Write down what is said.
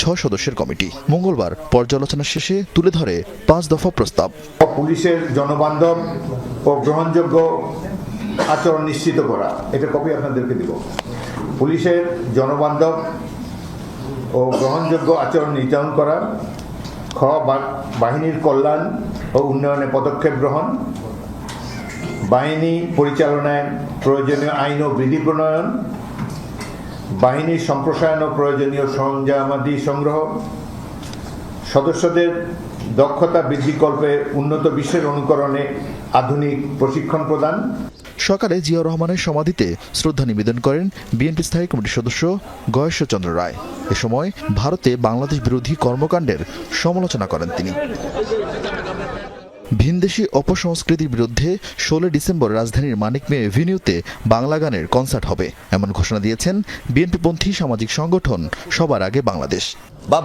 ছয় সদস্যের কমিটি। মঙ্গলবার পর্যালোচনা শেষে তুলে ধরে পাঁচ দফা প্রস্তাব। পুলিশের জনবান্ধব ও গ্রহণযোগ্য আচরণ নিশ্চিত করা। এটা কপি আপনাদেরকে দিব। পুলিশের জনবান্ধব ও গ্রহণযোগ্য আচরণ নির্ধারণ করা, খ বাহিনীর কল্যাণ ও উন্নয়নে পদক্ষেপ গ্রহণ, বাহিনী পরিচালনায় প্রয়োজনীয় আইন ও বিধি প্রণয়ন বাহিনীর সম্প্রসারণ ও প্রয়োজনীয় সরঞ্জামাদি সংগ্রহ, সদস্যদের দক্ষতা বৃদ্ধিকল্পে উন্নত বিশ্বের অনুকরণে আধুনিক প্রশিক্ষণ প্রদান। সকালে জিয়াউর রহমানের সমাধিতে শ্রদ্ধা নিবেদন করেন বিএনপি স্থায়ী কমিটির সদস্য গয়েশ্বরচন্দ্র রায়। এ সময় ভারতে বাংলাদেশ বিরোধী কর্মকাণ্ডের সমালোচনা করেন তিনি। ভিনদেশি অপসংস্কৃতির বিরুদ্ধে ষোলো ডিসেম্বর রাজধানীর মানিক মে এভিনিউতে বাংলা গানের কনসার্ট হবে। এমন ঘোষণা দিয়েছেন বিএনপিপন্থী সামাজিক সংগঠন সবার আগে বাংলাদেশ। বা